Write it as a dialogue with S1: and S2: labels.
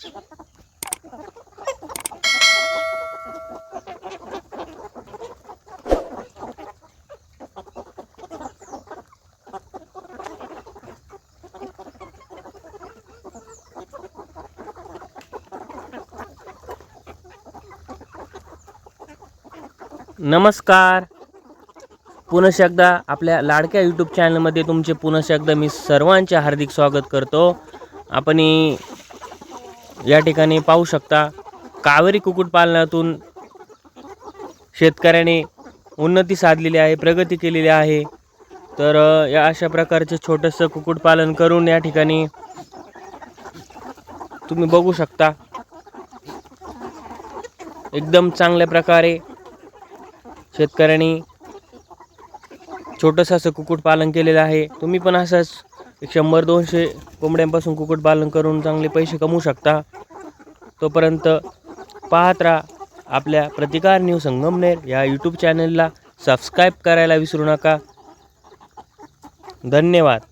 S1: नमस्कार. पुनश एकदा आपल्या लाडक्या यूट्यूब चॅनलमध्ये तुमचे पुनश एकदा मी सर्वांचे हार्दिक स्वागत करतो. आपण या ठिकाणी पाहू शकता कावेरी कुक्कुटपालनातून शेतकऱ्याने उन्नती साधलेली आहे प्रगती केलेली आहे. तर या अशा प्रकारचं छोटंसं कुक्कुटपालन करून या ठिकाणी तुम्ही बघू शकता. एकदम चांगल्या प्रकारे शेतकऱ्यांनी छोटंसं असं कुक्कुटपालन केलेलं आहे. तुम्ही पण असंच शंभर दोनशे कोंबड्यांपासून कुक्कुटपालन करून चांगले पैसे कमवू शकता. तोपर्यंत पाहत राहा आपल्या प्रतिकार न्यू संगमनेर या यूट्यूब चॅनलला सबस्क्राईब करायला विसरू नका. धन्यवाद.